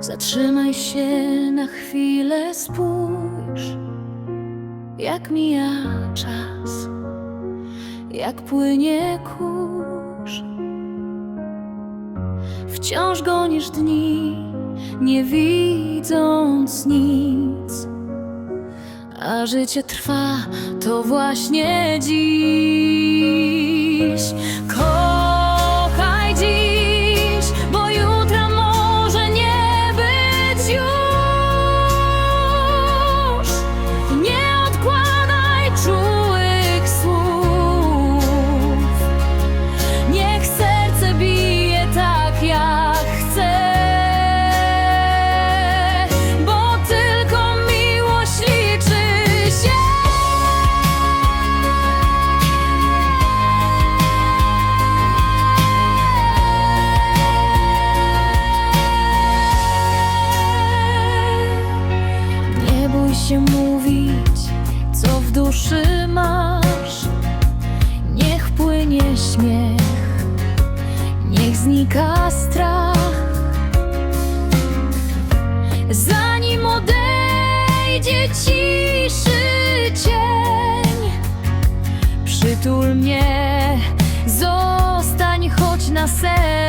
Zatrzymaj się na chwilę, spójrz, jak mija czas, jak płynie kurz. Wciąż gonisz dni, nie widząc nic, a życie trwa, to właśnie dziś. Się mówić, co w duszy masz. Niech płynie śmiech, niech znika strach. Zanim odejdzie ciszy cień, przytul mnie, zostań choć na sen.